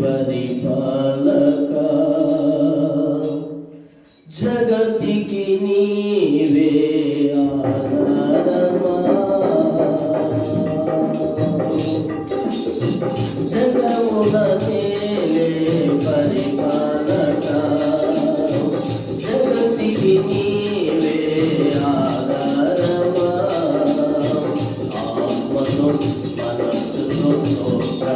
పరిపాలక జగతికి నీవే ఆధారమా జగముల తేలే పరిపాలక. జగతికి నీవే ఆధారమా ఆత్మను మన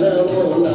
మనమునా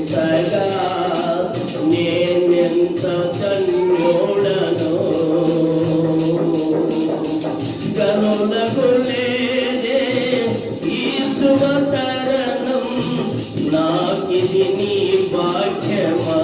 చింతగా నేనెంత తన్మోడను కనులకు లేదే ఈ శుభతరణం నాకిది నీ భాగ్యమా?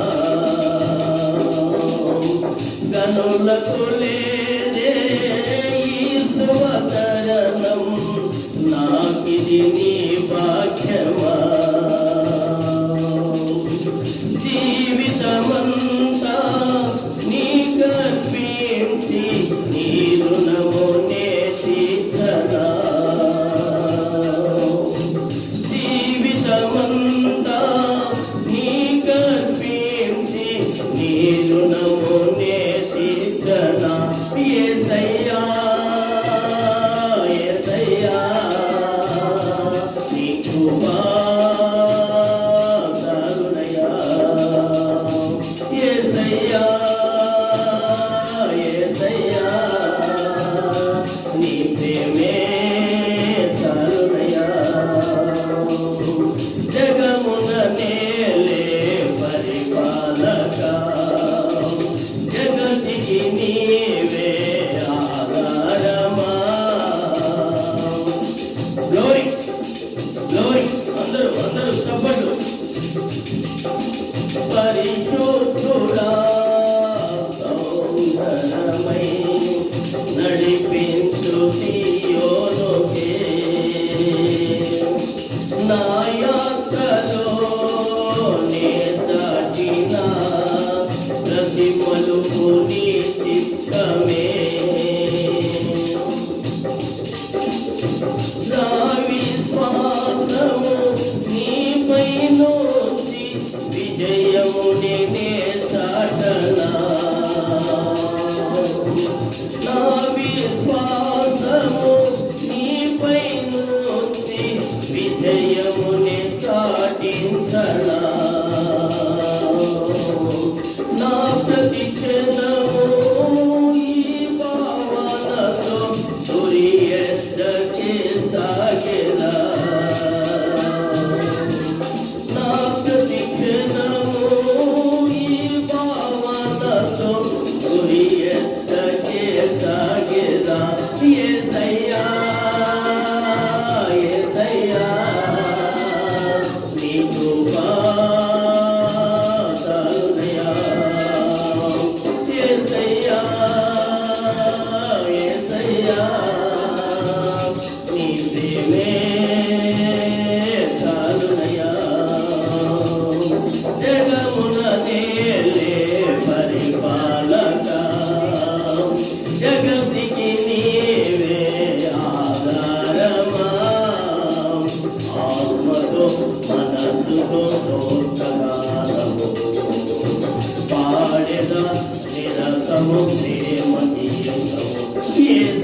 送你我的忧愁，别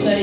再。